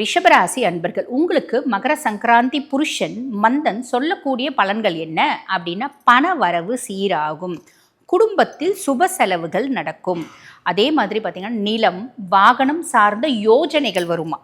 ரிஷபராசி அன்பர்கள் உங்களுக்கு மகர சங்கராந்தி புருஷன் மந்தன் சொல்லக்கூடிய பலன்கள் என்ன அப்படின்னா பண வரவு சீராகும். குடும்பத்தில் சுப செலவுகள் நடக்கும். அதே மாதிரி பார்த்தீங்கன்னா நிலம் வாகனம் சார்ந்த யோஜனைகள் வருமா?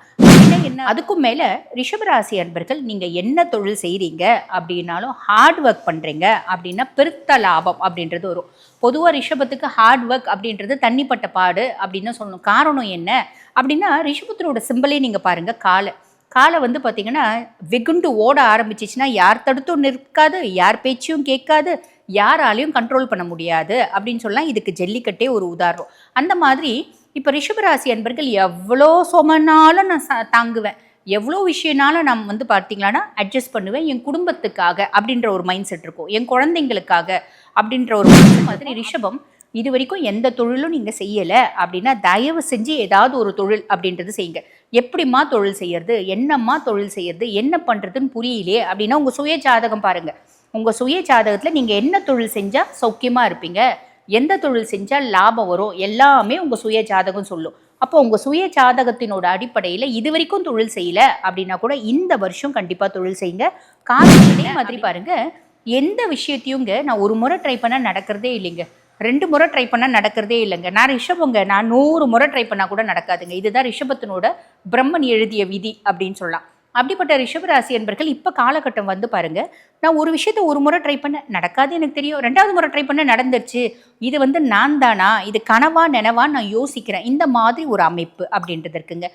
என்ன? அதுக்கும் மேலே ரிஷபராசி அன்பர்கள் நீங்கள் என்ன தொழில் செய்கிறீங்க அப்படின்னாலும் ஹார்ட் ஒர்க் பண்ணுறீங்க அப்படின்னா பெருத்த லாபம் அப்படின்றது வரும். பொதுவாக ரிஷபத்துக்கு ஹார்ட் ஒர்க் அப்படின்றது தண்ணிப்பட்ட பாடு அப்படின்னு சொல்லணும். காரணம் என்ன? அப்படின்னா ரிஷபத்தினோட சிம்பிளே நீங்கள் பாருங்கள் காலை. காலை வந்து பார்த்தீங்கன்னா வெகுண்டு ஓட ஆரம்பிச்சிச்சுன்னா யார் தடுத்தும் நிற்காது யார் பேச்சையும் கேட்காது யாராலையும் கண்ட்ரோல் பண்ண முடியாது அப்படின்னு சொல்லலாம் இதுக்கு ஜல்லிக்கட்டே ஒரு உதாரணம். அந்த மாதிரி இப்போ ரிஷபராசி அன்பர்கள் எவ்வளோ சுமனாலும் நான் தாங்குவேன். எவ்வளோ விஷயனாலும் நான் வந்து பார்த்தீங்களான்னா அட்ஜஸ்ட் பண்ணுவேன். என் குடும்பத்துக்காக அப்படின்ற ஒரு மைண்ட் செட் இருக்கும். என் குழந்தைங்களுக்காக அப்படின்ற ஒரு மாதிரி ரிஷபம் இது வரைக்கும் எந்த தொழிலும் நீங்கள் செய்யலை அப்படின்னா தயவு செஞ்சு ஏதாவது ஒரு தொழில் அப்படின்றது செய்யுங்க. எப்படிம்மா தொழில் செய்யறது? என்னம்மா தொழில் செய்யறது? என்ன பண்ணுறதுன்னு புரியலையே அப்படின்னா உங்கள் சுய ஜாதகம் பாருங்கள் உங்கள் சுய ஜாதகத்தில் நீங்கள் என்ன தொழில் செஞ்சால் சௌக்கியமாக இருப்பீங்க? எந்த தொழில் செஞ்சால் லாபம் வரும்? எல்லாமே உங்கள் சுய ஜாதகம் சொல்லும். அப்போ உங்கள் சுய ஜாதகத்தினோட அடிப்படையில் இது வரைக்கும் தொழில் செய்யல அப்படின்னா கூட இந்த வருஷம் கண்டிப்பாக தொழில் செய்யுங்க. இதே மாதிரி பாருங்க. எந்த விஷயத்தையுங்க நான் ஒரு முறை ட்ரை பண்ணால் நடக்கிறதே இல்லைங்க. ரெண்டு முறை ட்ரை பண்ணால் நடக்கிறதே இல்லைங்க. நான் ரிஷபங்க. நான் நூறு முறை ட்ரை பண்ணால் கூட நடக்காதுங்க. இதுதான் ரிஷபத்தினோட பிரம்மன் எழுதிய விதி அப்படின்னு சொல்லலாம். அப்படிப்பட்ட ரிஷபராசி என்பர்கள் இப்போ காலகட்டம் வந்து பாருங்க. நான் ஒரு விஷயத்த ஒரு முறை ட்ரை பண்ண நடக்காது எனக்கு தெரியும். ரெண்டாவது முறை ட்ரை பண்ண நடந்துருச்சு. இது வந்து நான் தானா? இது கனவா நினவா நான் யோசிக்கிறேன். இந்த மாதிரி ஒரு அமைப்பு அப்படின்றது இருக்குங்க.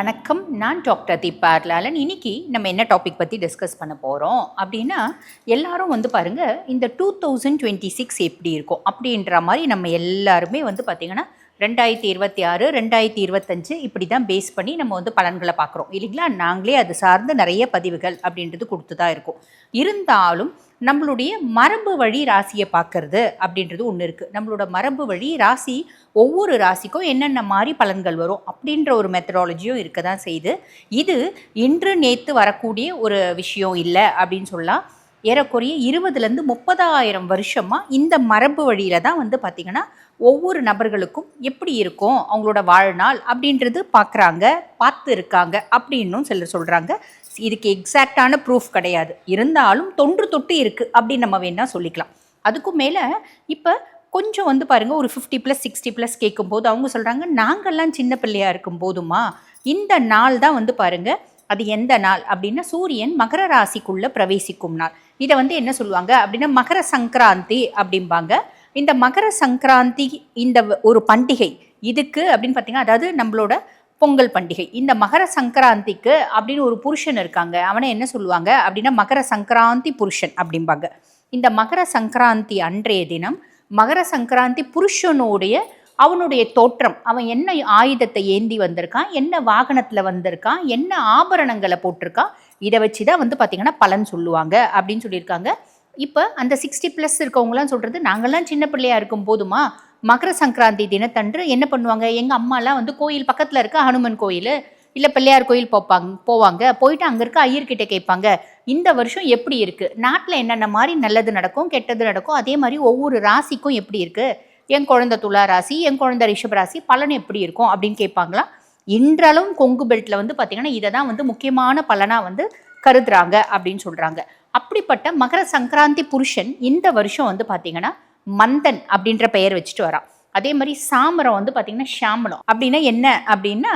வணக்கம். நான் டாக்டர் தீபா அர்லாலன் இன்னைக்கு நம்ம என்ன டாபிக் பற்றி டிஸ்கஸ் பண்ண போகிறோம் அப்படின்னா எல்லாரும் வந்து பாருங்கள் இந்த டூ தௌசண்ட் டுவெண்ட்டி சிக்ஸ் எப்படி இருக்கும் அப்படின்ற மாதிரி நம்ம எல்லாருமே வந்து பார்த்திங்கன்னா ரெண்டாயிரத்தி இருபத்தி ஆறு ரெண்டாயிரத்தி இருபத்தஞ்சு இப்படி தான் பேஸ் பண்ணி நம்ம வந்து பலன்களை பார்க்குறோம். இல்லைங்களா? நாங்களே அது சார்ந்து நிறைய பதிவுகள் அப்படின்றது கொடுத்து தான் இருக்கும். இருந்தாலும் நம்மளுடைய மரபு வழி ராசியை பார்க்கறது அப்படின்றது ஒன்று இருக்குது நம்மளோட மரபு வழி ராசி ஒவ்வொரு ராசிக்கும் என்னென்ன மாதிரி பலன்கள் வரும் அப்படின்ற ஒரு மெத்தடாலஜியும் இருக்க தான் செய்யுது. இது இன்று நேற்று வரக்கூடிய ஒரு விஷயம் இல்லை அப்படின்னு சொல்லலாம். ஏறக்குறைய இருபதுலேருந்து முப்பதாயிரம் வருஷமாக இந்த மரபு வழியில் தான் வந்து பார்த்திங்கன்னா ஒவ்வொரு நபர்களுக்கும் எப்படி இருக்கும் அவங்களோட வாழ்நாள் அப்படின்றது பார்க்குறாங்க பார்த்து இருக்காங்க அப்படின்னும் சிலர் சொல்கிறாங்க இதுக்கு எக்ஸாக்டான ப்ரூஃப் கிடையாது. இருந்தாலும் தொன்று தொட்டு இருக்குது அப்படின்னு நம்ம வேணால் சொல்லிக்கலாம். அதுக்கும் மேலே இப்போ கொஞ்சம் வந்து பாருங்கள் ஒரு ஃபிஃப்டி ப்ளஸ் சிக்ஸ்டி ப்ளஸ் கேட்கும்போது அவங்க சொல்கிறாங்க நாங்கள்லாம் சின்ன பிள்ளையாக இருக்கும் போதுமா இந்த நாள் தான் வந்து பாருங்கள் அது எந்த நாள் அப்படின்னா சூரியன் மகர ராசிக்குள்ளே பிரவேசிக்கும் நாள். இதை வந்து என்ன சொல்லுவாங்க? அப்படின்னா மகர சங்கராந்தி அப்படிம்பாங்க. இந்த மகர சங்கராந்தி இந்த ஒரு பண்டிகை இதுக்கு அப்படின்னு பார்த்தீங்கன்னா அதாவது நம்மளோட பொங்கல் பண்டிகை. இந்த மகர சங்கராந்திக்கு அப்படின்னு ஒரு புருஷன் இருக்காங்க. அவனை என்ன சொல்லுவாங்க? அப்படின்னா மகர சங்கராந்தி புருஷன் அப்படிம்பாங்க. இந்த மகர சங்கராந்தி அன்றைய தினம் மகர சங்கராந்தி புருஷனுடைய அவனுடைய தோற்றம் அவன் என்ன ஆயுதத்தை ஏந்தி வந்திருக்கான் என்ன வாகனத்தில் வந்திருக்கான் என்ன ஆபரணங்களை போட்டிருக்கான் இதை வச்சு தான் வந்து பார்த்திங்கன்னா பலன் சொல்லுவாங்க அப்படின்னு சொல்லியிருக்காங்க. இப்போ அந்த சிக்ஸ்டி ப்ளஸ் இருக்கவங்களாம் சொல்கிறது நாங்கள்லாம் சின்ன பிள்ளையாக இருக்கும் போதுமா? மகர சங்கராந்தி தினத்தன்று என்ன பண்ணுவாங்க? எங்கள் அம்மாலாம் வந்து கோயில் பக்கத்தில் இருக்க ஹனுமன் கோயில் இல்லை பிள்ளையார் கோயில் போப்பாங்க போவாங்க. போயிட்டு அங்கே இருக்க ஐயர்கிட்ட கேட்பாங்க இந்த வருஷம் எப்படி இருக்குது நாட்டில் என்னென்ன மாதிரி நல்லது நடக்கும் கெட்டது நடக்கும்? அதே மாதிரி ஒவ்வொரு ராசிக்கும் எப்படி இருக்குது என் குழந்தை துலா ராசி என் குழந்தை ரிஷப ராசி பலன் எப்படி இருக்கும் அப்படின்னு கேட்பாங்களா? இன்றளவும் கொங்கு பெல்ட்டில் வந்து பார்த்திங்கன்னா இதை தான் வந்து முக்கியமான பலனாக வந்து கருதுறாங்க அப்படின்னு சொல்கிறாங்க அப்படிப்பட்ட மகர சங்கராந்தி புருஷன் இந்த வருஷம் வந்து பார்த்திங்கன்னா மந்தன் அப்படின்ற பெயர் வச்சுட்டு வரான். அதே மாதிரி சாமரம் வந்து பார்த்திங்கன்னா ஷாமலம் அப்படின்னா என்ன? அப்படின்னா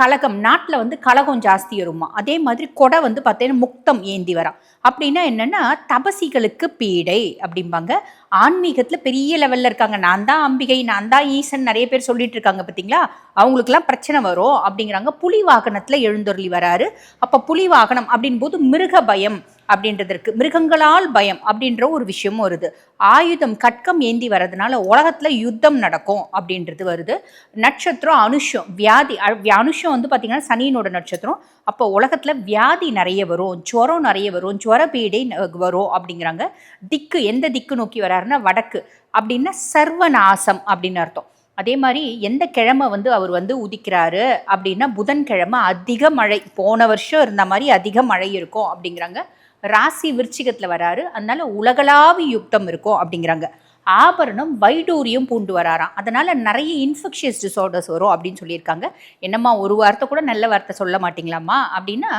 கலகம். நாட்டில் வந்து கலகம் ஜாஸ்தி வருமா? அதே மாதிரி கொடை வந்து பார்த்தீங்கன்னா முக்தம் ஏந்தி வரான். அப்படின்னா என்னென்னா தபசிகளுக்கு பீடை அப்படிம்பாங்க. ஆன்மீகத்தில் பெரிய லெவலில் இருக்காங்க. நான் தான் அம்பிகை நான் தான் ஈசன் நிறைய பேர் சொல்லிட்டு இருக்காங்க பார்த்தீங்களா அவங்களுக்குலாம் பிரச்சனை வரும் அப்படிங்கிறாங்க. புலி வாகனத்தில் எழுந்தொருளி வராரு. அப்போ புலி வாகனம் அப்படின் போது மிருக பயம் அப்படின்றது இருக்கு. மிருகங்களால் பயம் அப்படின்ற ஒரு விஷயமும் வருது. ஆயுதம் கட்கம் ஏந்தி வர்றதுனால உலகத்தில் யுத்தம் நடக்கும் அப்படின்றது வருது. நட்சத்திரம் அனுஷம் வியாதி அ- அனுஷம் வந்து பார்த்திங்கன்னா சனியினோட நட்சத்திரம். அப்போ உலகத்தில் வியாதி நிறைய வரும் ஜுரம் நிறைய வரும் ஜுவர பீடை வரும் அப்படிங்கிறாங்க. திக்கு எந்த திக்கு நோக்கி வராருன்னா வடக்கு அப்படின்னா சர்வநாசம் அப்படின்னு அர்த்தம். அதே மாதிரி எந்த கிழமை வந்து அவர் வந்து உதிக்கிறாரு அப்படின்னா புதன்கிழமை அதிக மழை போன வருஷம் இருந்த மாதிரி அதிக மழை இருக்கும் அப்படிங்கிறாங்க. ராசி விருச்சிகத்தில் வராரு அதனால உலகளாவி யுக்தம் இருக்கும் அப்படிங்கிறாங்க. ஆபரணம் வைடூரியம் பூண்டு வராராம். அதனால நிறைய இன்ஃபெக்ஷியஸ் டிசார்டர்ஸ் வரும் அப்படின்னு சொல்லியிருக்காங்க. என்னம்மா ஒரு வார்த்தை கூட நல்ல வார்த்தை சொல்ல மாட்டீங்களாம்மா அப்படின்னா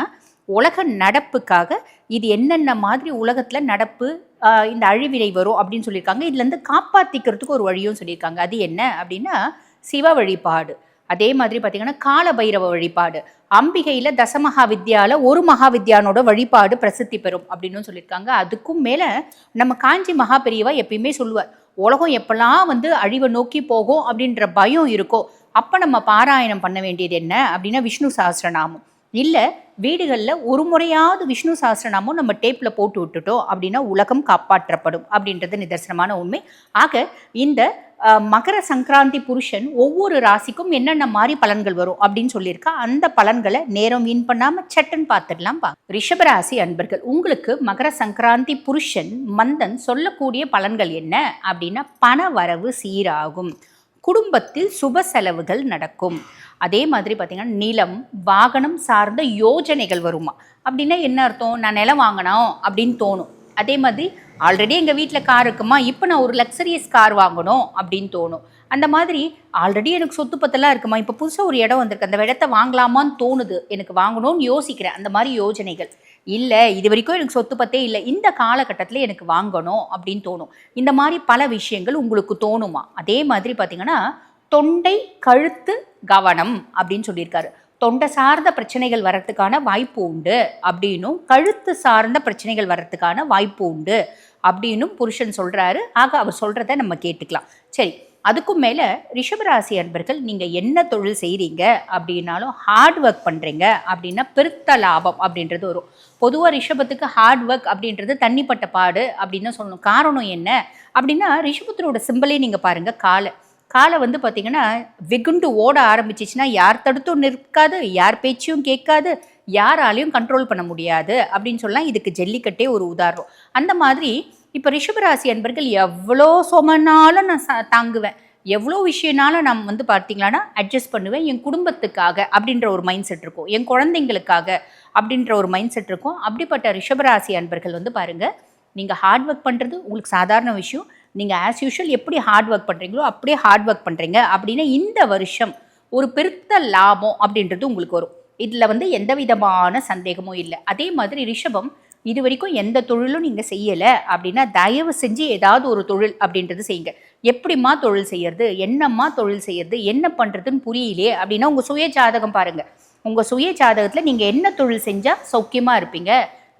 உலக நடப்புக்காக இது என்னென்ன மாதிரி உலகத்தில் நடப்பு இந்த அழிவினை வரும் அப்படின்னு சொல்லியிருக்காங்க. இதுலேருந்து காப்பாற்றிக்கிறதுக்கு ஒரு வழியும் சொல்லியிருக்காங்க. அது என்ன அப்படின்னா சிவ வழிபாடு. அதே மாதிரி பார்த்தீங்கன்னா கால பைரவ வழிபாடு. அம்பிகையில் தசமகா வித்யாவில் ஒரு மகாவித்யானோட வழிபாடு பிரசித்தி பெறும் அப்படின்னு சொல்லியிருக்காங்க. அதுக்கும் மேலே நம்ம காஞ்சி மகா பெரியவா எப்பயுமே சொல்லுவார் உலகம் எப்பெல்லாம் வந்து அழிவை நோக்கி போகும்? அப்படின்ற பயம் இருக்கோ அப்போ நம்ம பாராயணம் பண்ண வேண்டியது என்ன அப்படின்னா விஷ்ணு சாஸ்திரநாமம் இல்லை வீடுகளில் ஒரு முறையாவது விஷ்ணு சாஸ்திரநாமம் நம்ம டேப்பில் போட்டு விட்டுட்டோம் அப்படின்னா உலகம் காப்பாற்றப்படும் அப்படின்றது நிதர்சனமான உண்மை. ஆக இந்த மகர சங்கராந்தி புருஷன் ஒவ்வொரு ராசிக்கும் என்னென்ன மாதிரி பலன்கள் வரும் அப்படின்னு சொல்லியிருக்கா? அந்த பலன்களை நேரம் வீண் பண்ணாம சட்டுன்னு பார்த்துடலாம். பா ரிஷபராசி அன்பர்கள் உங்களுக்கு மகர சங்கராந்தி புருஷன் மந்தன் சொல்லக்கூடிய பலன்கள் என்ன? அப்படின்னா பண வரவு சீராகும். குடும்பத்தில் சுப செலவுகள் நடக்கும். அதே மாதிரி பார்த்தீங்கன்னா நிலம் வாகனம் சார்ந்த யோஜனைகள் வருமா? அப்படின்னா என்ன அர்த்தம்? நான் நிலம் வாங்கினோம் அப்படின்னு தோணும். அதே மாதிரி ஆல்ரெடி எங்கள் வீட்டில் கார் இருக்குமா? இப்போ நான் ஒரு லக்ஸரியஸ் கார் வாங்கணும் அப்படின்னு தோணும். அந்த மாதிரி ஆல்ரெடி எனக்கு சொத்து பத்தெல்லாம் இருக்குமா? இப்போ புதுசாக ஒரு இடம் வந்திருக்கு. அந்த இடத்த வாங்கலாமான்னு தோணுது. எனக்கு வாங்கணும்னு யோசிக்கிறேன். அந்த மாதிரி யோஜனைகள். இல்லை இது வரைக்கும் எனக்கு சொத்து பத்தே இல்லை இந்த காலகட்டத்தில் எனக்கு வாங்கணும் அப்படின்னு தோணும். இந்த மாதிரி பல விஷயங்கள் உங்களுக்கு தோணுமா? அதே மாதிரி பார்த்தீங்கன்னா தொண்டை கழுத்து கவனம் அப்படின்னு சொல்லியிருக்காரு. தொண்டை சார்ந்த பிரச்சனைகள் வர்றதுக்கான வாய்ப்பு உண்டு அப்படின்னும் கழுத்து சார்ந்த பிரச்சனைகள் வர்றதுக்கான வாய்ப்பு உண்டு அப்படின்னும் புருஷன் சொல்கிறாரு ஆக அவர் சொல்கிறத நம்ம கேட்டுக்கலாம். சரி அதுக்கும் மேலே ரிஷபராசி அன்பர்கள் நீங்கள் என்ன தொழில் செய்கிறீங்க அப்படின்னாலும் ஹார்ட் ஒர்க் பண்ணுறீங்க அப்படின்னா பெருத்த லாபம் அப்படின்றது வரும். பொதுவாக ரிஷபத்துக்கு ஹார்ட் ஒர்க் அப்படின்றது தண்ணிப்பட்ட பாடு அப்படின்னு சொல்லணும். காரணம் என்ன? அப்படின்னா ரிஷபத்தினோட சிம்பிளே நீங்கள் பாருங்கள் காலை. காலை வந்து பார்த்தீங்கன்னா வெகுண்டு ஓட ஆரம்பிச்சிச்சுன்னா யார் தடுத்தும் நிற்காது யார் பேச்சையும் கேட்காது யாராலையும் கண்ட்ரோல் பண்ண முடியாது அப்படின்னு சொல்லலாம் இதுக்கு ஜல்லிக்கட்டே ஒரு உதாரணம். அந்த மாதிரி இப்போ ரிஷபராசி அன்பர்கள் எவ்வளோ சுமனாலும் நான் தாங்குவேன். எவ்வளோ விஷயனாலும் நான் வந்து பார்த்தீங்களான்னா அட்ஜஸ்ட் பண்ணுவேன். என் குடும்பத்துக்காக அப்படின்ற ஒரு மைண்ட் செட் இருக்கும். என் குழந்தைங்களுக்காக அப்படின்ற ஒரு மைண்ட் செட் இருக்கும். அப்படிப்பட்ட ரிஷபராசி அன்பர்கள் வந்து பாருங்கள் நீங்கள் ஹார்ட் ஒர்க் பண்ணுறது உங்களுக்கு சாதாரண விஷயம். நீங்கள் ஆஸ் யூஷுவல் எப்படி ஹார்ட் ஒர்க் பண்ணுறீங்களோ அப்படியே ஹார்ட் ஒர்க் பண்ணுறீங்க அப்படின்னா இந்த வருஷம் ஒரு பெருத்த லாபம் அப்படின்றது உங்களுக்கு வரும். இதில் வந்து எந்த விதமான சந்தேகமும் இல்லை. அதே மாதிரி ரிஷபம் இது வரைக்கும் எந்த தொழிலும் நீங்கள் செய்யலை அப்படின்னா தயவு செஞ்சு ஏதாவது ஒரு தொழில் அப்படின்றது செய்யுங்க. எப்படிம்மா தொழில் செய்யறது? என்னம்மா தொழில் செய்யறது? என்ன பண்ணுறதுன்னு புரியலையே அப்படின்னா உங்கள் சுய ஜாதகம் பாருங்கள் உங்கள் சுய ஜாதகத்தில் நீங்கள் என்ன தொழில் செஞ்சால் சௌக்கியமாக இருப்பீங்க?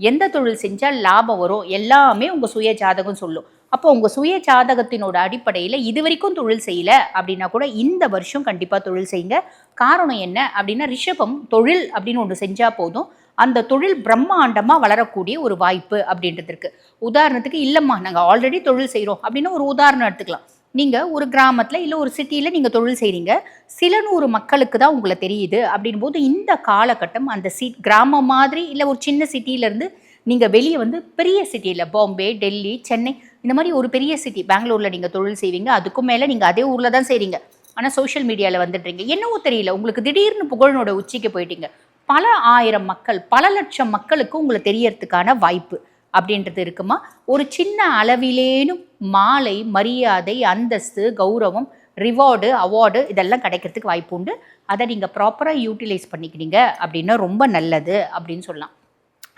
எந்த தொழில் செஞ்சால் லாபம் வரும்? எல்லாமே உங்கள் சுய ஜாதகம் சொல்லும். அப்போ உங்கள் சுய ஜாதகத்தினோட அடிப்படையில் இது வரைக்கும் தொழில் செய்யல அப்படின்னா கூட இந்த வருஷம் கண்டிப்பாக தொழில் செய்யுங்க. காரணம் என்ன அப்படின்னா ரிஷபம் தொழில் அப்படின்னு ஒன்று செஞ்சால் போதும். அந்த தொழில் பிரம்மாண்டமாக வளரக்கூடிய ஒரு வாய்ப்பு அப்படின்றது இருக்குது உதாரணத்துக்கு இல்லைம்மா நாங்கள் ஆல்ரெடி தொழில் செய்கிறோம் அப்படின்னு ஒரு உதாரணம் எடுத்துக்கலாம். நீங்கள் ஒரு கிராமத்தில் இல்லை ஒரு சிட்டியில் நீங்கள் தொழில் செய்கிறீங்க சில நூறு மக்களுக்கு தான் உங்களை தெரியுது அப்படின் போது இந்த காலகட்டம் அந்த சி கிராமம் மாதிரி இல்லை ஒரு சின்ன சிட்டியிலேருந்து நீங்கள் வெளியே வந்து பெரிய சிட்டியில் பாம்பே டெல்லி சென்னை இந்த மாதிரி ஒரு பெரிய சிட்டி பெங்களூரில் நீங்கள் தொழில் செய்வீங்க. அதுக்கும் மேலே நீங்கள் அதே ஊரில் தான் செய்கிறீங்க ஆனால் சோஷியல் மீடியாவில் வந்துடுறீங்க. என்னவோ தெரியல. உங்களுக்கு திடீர்னு புகழனோட உச்சிக்கு போயிட்டீங்க. பல ஆயிரம் மக்கள் பல லட்சம் மக்களுக்கு உங்களை தெரியறதுக்கான வாய்ப்பு அப்படின்றது இருக்குமா? ஒரு சின்ன அளவிலேனும் மாலை மரியாதை அந்தஸ்து கௌரவம் ரிவார்டு அவார்டு இதெல்லாம் கிடைக்கிறதுக்கு வாய்ப்பு உண்டு. அதை நீங்கள் ப்ராப்பராக யூட்டிலைஸ் பண்ணிக்கிறீங்க அப்படின்னா ரொம்ப நல்லது அப்படின்னு சொல்லலாம்.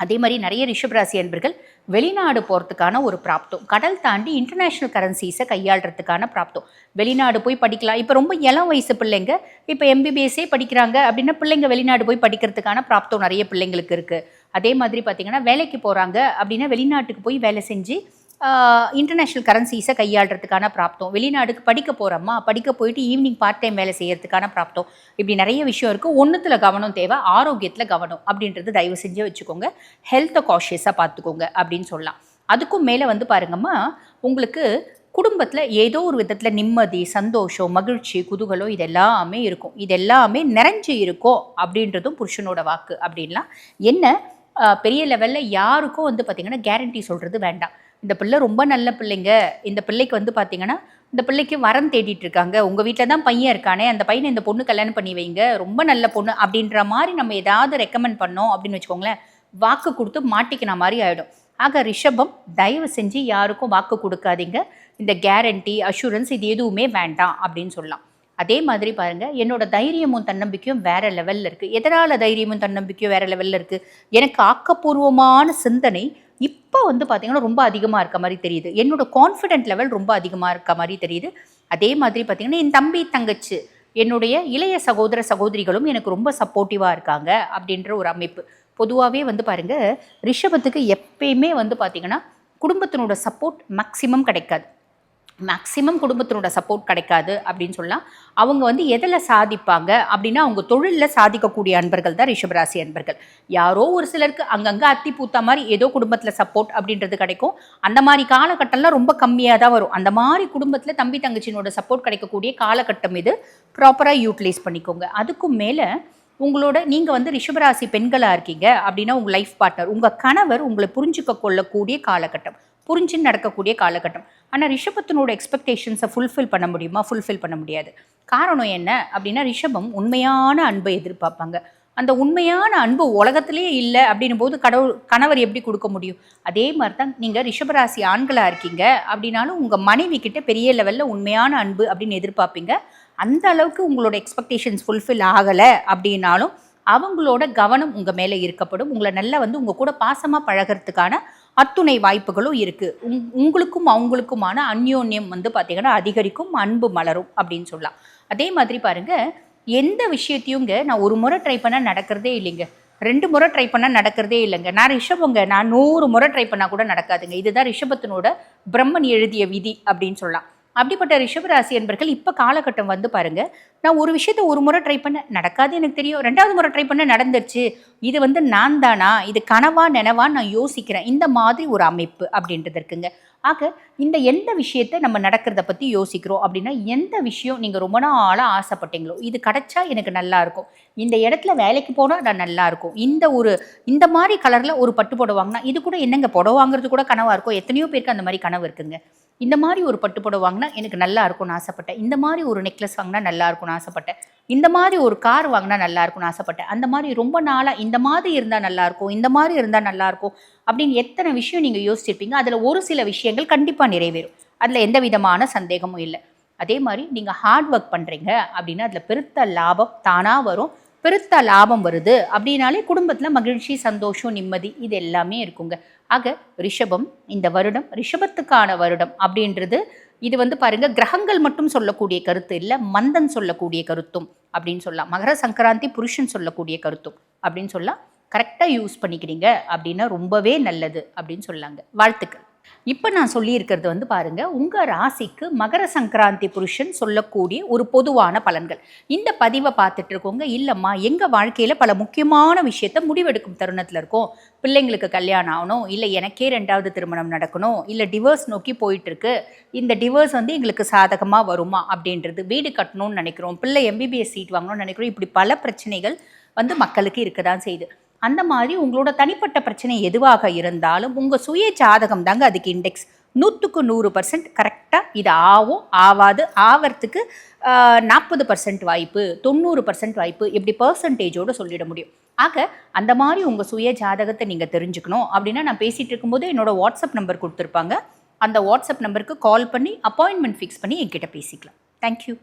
அதே மாதிரி நிறைய ரிஷபராசி அன்பர்கள் வெளிநாடு போகிறதுக்கான ஒரு பிராப்தம். கடல் தாண்டி இன்டர்நேஷ்னல் கரன்சிஸை கையாளுறதுக்கான பிராப்தம். வெளிநாடு போய் படிக்கலாம். இப்போ ரொம்ப இளம் வயசு பிள்ளைங்க இப்போ எம்பிபிஎஸ்ஸே படிக்கிறாங்க அப்படின்னா பிள்ளைங்க வெளிநாடு போய் படிக்கிறதுக்கான பிராப்தம் நிறைய பிள்ளைங்களுக்கு இருக்குது அதே மாதிரி பார்த்திங்கன்னா வேலைக்கு போகிறாங்க அப்படின்னா வெளிநாட்டுக்கு போய் வேலை செஞ்சு இன்டர்நேஷ்னல் கரன்சிஸை கையாளுறதுக்கான பிராப்தம். வெளிநாடுக்கு படிக்க போகிறோமா படிக்க போயிட்டு ஈவினிங் பார்ட் டைம் வேலை செய்கிறதுக்கான பிராப்தம். இப்படி நிறைய விஷயம் இருக்குது ஒன்றுத்தில் கவனம் தேவை ஆரோக்கியத்தில் கவனம் அப்படின்றது தயவு செஞ்சு வச்சுக்கோங்க. ஹெல்த்தை காஷியஸாக பார்த்துக்கோங்க அப்படின்னு சொல்லலாம். அதுக்கும் மேலே வந்து பாருங்கம்மா உங்களுக்கு குடும்பத்தில் ஏதோ ஒரு விதத்தில் நிம்மதி சந்தோஷம் மகிழ்ச்சி குதூகலம் இதெல்லாமே இருக்கும். இதெல்லாமே நிறைஞ்சு இருக்கும் அப்படின்றதும் புருஷனோட வாக்கு அப்படின்லாம். என்ன? பெரிய லெவலில் யாருக்கும் வந்து பார்த்திங்கன்னா கேரண்டி சொல்கிறது வேண்டாம். இந்த பிள்ளை ரொம்ப நல்ல பிள்ளைங்க. இந்த பிள்ளைக்கு வந்து பார்த்திங்கன்னா இந்த பிள்ளைக்கு வரம் தேடிட்டு இருக்காங்க. உங்கள் வீட்டில் தான் பையன் இருக்கானே அந்த பையனை இந்த பொண்ணு கல்யாணம் பண்ணி வைங்க. ரொம்ப நல்ல பொண்ணு அப்படின்ற மாதிரி நம்ம ஏதாவது ரெக்கமெண்ட் பண்ணோம் அப்படின்னு வச்சுக்கோங்களேன் வாக்கு கொடுத்து மாட்டிக்கின மாதிரி ஆகிடும் ஆக ரிஷபம் தயவு செஞ்சு யாருக்கும் வாக்கு கொடுக்காதீங்க. இந்த கேரண்டி அஷூரன்ஸ் இது எதுவுமே வேண்டாம் அப்படின்னு சொல்லலாம். அதே மாதிரி பாருங்க என்னோட தைரியமும் தன்னம்பிக்கையும் வேற லெவல்ல இருக்கு. எதனால தைரியமும் தன்னம்பிக்கையும் வேற லெவல்ல இருக்கு? எனக்கு ஆக்கப்பூர்வமான சிந்தனை இப்போ வந்து பார்த்தீங்கன்னா ரொம்ப அதிகமாக இருக்க மாதிரி தெரியுது. என்னோட கான்ஃபிடென்ட் லெவல் ரொம்ப அதிகமாக இருக்க மாதிரி தெரியுது. அதே மாதிரி பார்த்தீங்கன்னா என் தம்பி தங்கச்சி என்னுடைய இளைய சகோதர சகோதரிகளும் எனக்கு ரொம்ப சப்போர்ட்டிவாக இருக்காங்க அப்படின்ற ஒரு அமைப்பு. பொதுவாகவே வந்து பாருங்க ரிஷபத்துக்கு எப்பயுமே வந்து பார்த்திங்கன்னா குடும்பத்தினோட சப்போர்ட் மேக்ஸிமம் கிடைக்காது. மேக்ஸிமம் குடும்பத்தினோட சப்போர்ட் கிடைக்காது அப்படின்னு சொல்லலாம். அவங்க வந்து எதில் சாதிப்பாங்க அப்படின்னா அவங்க தொழிலில் சாதிக்கக்கூடிய அன்பர்கள் தான் ரிஷபராசி அன்பர்கள். யாரோ ஒரு சிலருக்கு அங்கங்கே அத்தி பூத்தா மாதிரி ஏதோ குடும்பத்தில் சப்போர்ட் அப்படின்றது கிடைக்கும். அந்த மாதிரி காலகட்டம்லாம் ரொம்ப கம்மியாக தான் வரும். அந்த மாதிரி குடும்பத்தில் தம்பி தங்கச்சினோட சப்போர்ட் கிடைக்கக்கூடிய காலகட்டம் இது. ப்ராப்பராக யூட்டிலைஸ் பண்ணிக்கோங்க. அதுக்கும் மேலே உங்களோட நீங்கள் வந்து ரிஷபராசி பெண்களாக இருக்கீங்க அப்படின்னா உங்கள் லைஃப் பார்ட்னர் உங்கள் கணவர் உங்களை புரிஞ்சுக்க கொள்ளக்கூடிய காலகட்டம். புரிஞ்சுன்னு நடக்கக்கூடிய காலகட்டம். ஆனால் ரிஷபத்தினோட எக்ஸ்பெக்டேஷன்ஸை ஃபுல்ஃபில் பண்ண முடியுமா? ஃபுல்ஃபில் பண்ண முடியாது. காரணம் என்ன அப்படின்னா ரிஷபம் உண்மையான அன்பை எதிர்பார்ப்பாங்க. அந்த உண்மையான அன்பு உலகத்திலேயே இல்லை அப்படின்னும் போது கடவுள் கணவர் எப்படி கொடுக்க முடியும்? அதே மாதிரி தான் நீங்கள் ரிஷபராசி ஆண்களாக இருக்கீங்க அப்படின்னாலும் உங்கள் மனைவி கிட்ட பெரிய லெவலில் உண்மையான அன்பு அப்படின்னு எதிர்பார்ப்பீங்க. அந்த அளவுக்கு உங்களோட எக்ஸ்பெக்டேஷன்ஸ் ஃபுல்ஃபில் ஆகலை அப்படின்னாலும் அவங்களோட கவனம் உங்கள் மேலே இருக்கப்படும். உங்களை நல்லா வந்து உங்கள் கூட பாசமாக பழகிறதுக்கான அத்துணை வாய்ப்புகளும் இருக்குது உங் உங்களுக்கும் அவங்களுக்குமான அந்யோன்யம் வந்து பார்த்திங்கன்னா அதிகரிக்கும் அன்பு மலரும் அப்படின்னு சொல்லலாம். அதே மாதிரி பாருங்கள் எந்த விஷயத்தையுங்க நான் ஒரு முறை ட்ரை பண்ணால் நடக்கிறதே இல்லைங்க. ரெண்டு முறை ட்ரை பண்ணால் நடக்கிறதே இல்லைங்க. நான் ரிஷபங்க நான் நூறு முறை ட்ரை பண்ணால் கூட நடக்காதுங்க. இதுதான் ரிஷபத்தினோட பிரம்மன் எழுதிய விதி அப்படின்னு சொல்லலாம். அப்படிப்பட்ட ரிஷபராசி என்பர்கள் இப்போ காலகட்டம் வந்து பாருங்க. நான் ஒரு விஷயத்த ஒரு முறை ட்ரை பண்ண நடக்காது எனக்கு தெரியும். ரெண்டாவது முறை ட்ரை பண்ண நடந்துருச்சு. இது வந்து நான் தானா? இது கனவா நினவா நான் யோசிக்கிறேன். இந்த மாதிரி ஒரு அமைப்பு அப்படின்றது இருக்குங்க. ஆக இந்த எந்த விஷயத்த நம்ம நடக்கிறத பற்றி யோசிக்கிறோம் அப்படின்னா எந்த விஷயம் நீங்கள் ரொம்ப நாளாக ஆசைப்பட்டீங்களோ இது கிடைச்சா எனக்கு நல்லா இருக்கும். இந்த இடத்துல வேலைக்கு போனால் நான் நல்லா இருக்கும். இந்த ஒரு இந்த மாதிரி கலரில் ஒரு பட்டு புடவை வாங்கினா இது கூட என்னங்க? புடவை வாங்குறது கூட கனவாக இருக்கும் எத்தனையோ பேருக்கு அந்த மாதிரி கனவு இருக்குங்க. இந்த மாதிரி ஒரு பட்டு புடவை வாங்கினா எனக்கு நல்லா இருக்கும்னு ஆசைப்பட்டேன். இந்த மாதிரி ஒரு நெக்லஸ் வாங்கினா நல்லா இருக்கும்னு ஆசைப்பட்டேன். இந்த மாதிரி ஒரு கார் வாங்கினா நல்லா இருக்கும்னு ஆசைப்பட்டேன். அந்த மாதிரி ரொம்ப நாளாக இந்த மாதிரி இருந்தால் நல்லா இருக்கும் இந்த மாதிரி இருந்தால் நல்லா இருக்கும் அப்படின்னு எத்தனை விஷயம் நீங்கள் யோசிச்சிருப்பீங்க. அதில் ஒரு சில விஷயங்கள் கண்டிப்பாக நிறைவேறும். அதில் எந்த விதமான சந்தேகமும் இல்லை. அதே மாதிரி நீங்கள் ஹார்ட் ஒர்க் பண்ணுறீங்க அப்படின்னா அதில் பெருத்த லாபம் தானாக வரும். பெருத்த லாபம் வருது அப்படின்னாலே குடும்பத்தில் மகிழ்ச்சி சந்தோஷம் நிம்மதி இது எல்லாமே இருக்குங்க. ஆக ரிஷபம் இந்த வருடம் ரிஷபத்துக்கான வருடம் அப்படின்றது இது வந்து பாருங்க கிரகங்கள் மட்டும் சொல்லக்கூடிய கருத்து இல்லை மந்தன் சொல்லக்கூடிய கருத்தும் அப்படின்னு சொல்லலாம். மகர சங்கராந்தி புருஷன் சொல்லக்கூடிய கருத்தும் அப்படின்னு சொல்லலாம். கரெக்டாக யூஸ் பண்ணிக்கிறீங்க அப்படின்னா ரொம்பவே நல்லது அப்படின்னு சொல்லாங்க. வாழ்த்துக்கள். இப்போ நான் சொல்லியிருக்கிறது வந்து பாருங்கள் உங்கள் ராசிக்கு மகர சங்கராந்தி புருஷன் சொல்லக்கூடிய ஒரு பொதுவான பலன்கள். இந்த பதிவை பார்த்துட்டு இருக்கோங்க. இல்லைம்மா எங்கள் வாழ்க்கையில் பல முக்கியமான விஷயத்த முடிவெடுக்கும் தருணத்தில் இருக்கோம். பிள்ளைங்களுக்கு கல்யாணம் ஆகணும் இல்லை எனக்கே ரெண்டாவது திருமணம் நடக்கணும் இல்லை டிவோர்ஸ் நோக்கி போயிட்டுருக்கு. இந்த டிவோர்ஸ் வந்து எங்களுக்கு சாதகமாக வருமா அப்படின்றது வீடு கட்டணும்னு நினைக்கிறோம். பிள்ளை எம்பிபிஎஸ் சீட் வாங்கணும்னு நினைக்கிறோம். இப்படி பல பிரச்சனைகள் வந்து மக்களுக்கு இருக்க தான் செய்யுது. அந்த மாதிரி உங்களோட தனிப்பட்ட பிரச்சனை எதுவாக இருந்தாலும் உங்கள் சுய ஜாதகம் தாங்க அதுக்கு இண்டெக்ஸ் நூற்றுக்கு நூறு பர்சன்ட் கரெக்டாக இது ஆகும் ஆவாது ஆவறதுக்கு நாற்பது பர்சன்ட் வாய்ப்பு தொண்ணூறு பர்சன்ட் வாய்ப்பு இப்படி பர்சன்டேஜோடு சொல்லிட முடியும். ஆக அந்த மாதிரி உங்கள் சுய ஜாதகத்தை நீங்கள் தெரிஞ்சுக்கணும். அப்படின்னா நான் பேசிகிட்டு இருக்கும்போது என்னோட வாட்ஸ்அப் நம்பர் கொடுத்துருப்பாங்க. அந்த வாட்ஸ்அப் நம்பருக்கு கால் பண்ணி அப்பாயின்மெண்ட் ஃபிக்ஸ் பண்ணி என்கிட்ட பேசிக்கலாம். தேங்க்யூ